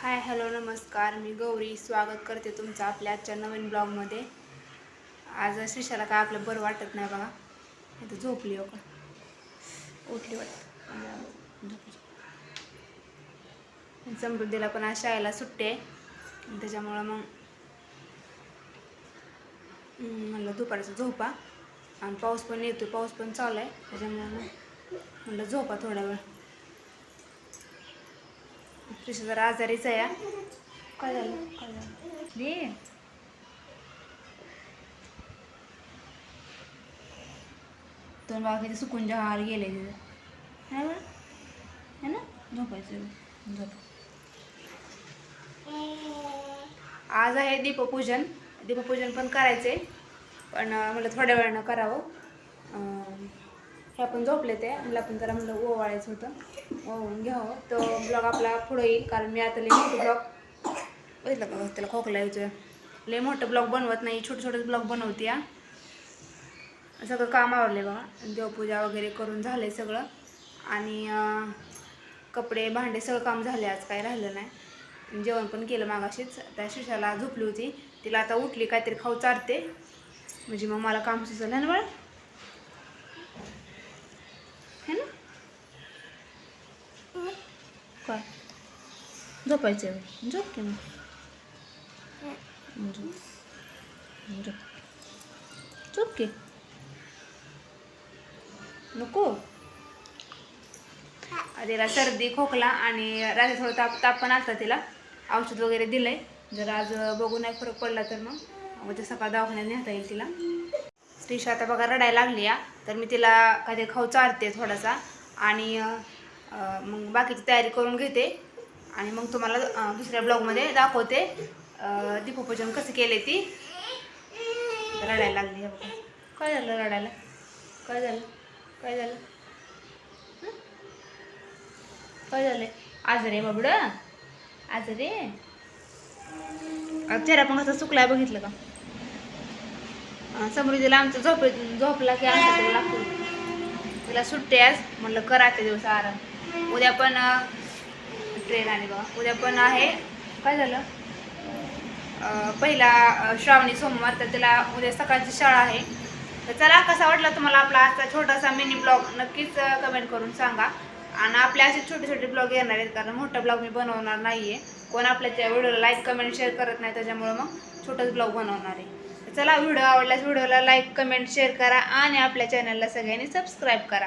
Hi hello नमस्कार. मी गौरी. स्वागत करते तुमचं आपल्या आजच्या नवीन ब्लॉगमध्ये. आज श्रीशाला काय आपलं बरं वाटत नाही बघा. आता झोपली हो का? उठली वाटत समृद्धीला पण आज शाळेला सुट्टी आहे. त्याच्यामुळं मग म्हणलं दुपारचं झोपा. आणि पाऊस पण येतो पाऊस पण चालू आहे. त्याच्यामुळं मग म्हणलं झोपा थोडा वेळ. श्रीशा जरा आजारीच आहे काय झालं? काय झालं? दे. दोन बाबा सुकून जहार गेले तिथं. है है ना? झोपायचं झोप. आज आहे दीपपूजन. दीपपूजन पण करायचे पण मला थोड्या वेळानं करावं. हे आपण झोपले ते. मला पण जरा म्हणलं ओवाळायचं होतं. ओवून घ्यावं. तो ब्लॉग आपला पुढे येईल कारण मी आता लई मोठं ब्लॉग बघितलं का त्याला खोकला यायचं लई मोठं ब्लॉग बनवत नाही छोटे छोटे ब्लॉग बनवते या सगळं काम आवडले बघा. देवपूजा वगैरे करून झाले सगळं. आणि कपडे भांडे सगळं काम झाले आज काय राहिलं नाही. जेवण पण केलं मागाशीच. त्या शिशाला झोपली होती. तिला आता उठली काहीतरी खाऊ चारते. म्हणजे मग मला काम सुचलं ना बरं है ना काय झोपायचं झोप की मग. झोप झोप झोप की. नको. तिला सर्दी खोकला आणि रात्री थोडं ताप ताप पण आलता तिला. औषध वगैरे दिलंय. जर आज बघून नाही फरक पडला तर मग. उद्या सकाळ दवाखान्यात नेता येईल तिला. श्रीशा आता बघा रडायला लागली या तर मी तिला कधी खाऊ चारते थोडासा. आणि मग बाकीची तयारी करून घेते. आणि मग तुम्हाला दुसऱ्या ब्लॉगमध्ये दाखवते दीपोपचन दीपपूजन कसं केले ती. रडायला लागली हे बघा. काय झालं रडायला? काय झालं? काय झालं? काय झालं? आज रे बाबड? आज रे चेहरा पण कसा आहे बघितलं का? समृद्धीला आमचं झोप झोपला की आमच्या लागतो तिला सुट्टी आज. म्हणलं करा आजच्या दिवस आराम. उद्या पण ट्रेन आली बघा. उद्या पण आहे. काय झालं? पहिला श्रावणी सोमवार तर तिला उद्या सकाळची शाळा आहे. तर चला कसा वाटला तुम्हाला आपला आजचा छोटासा मिनी ब्लॉग नक्कीच कमेंट करून सांगा. आणि आपले असे छोटे छोटे ब्लॉग येणार आहेत कारण मोठा ब्लॉग मी बनवणार नाही आहे कोण आपल्या त्या व्हिडिओला लाईक कमेंट शेअर करत नाही त्याच्यामुळं मग छोटाच ब्लॉग बनवणार आहे. तर चला व्हिडिओ आवडल्यास व्हिडिओला लाईक कमेंट शेअर करा आणि आपल्या चॅनलला सगळ्यांनी सबस्क्राईब करा.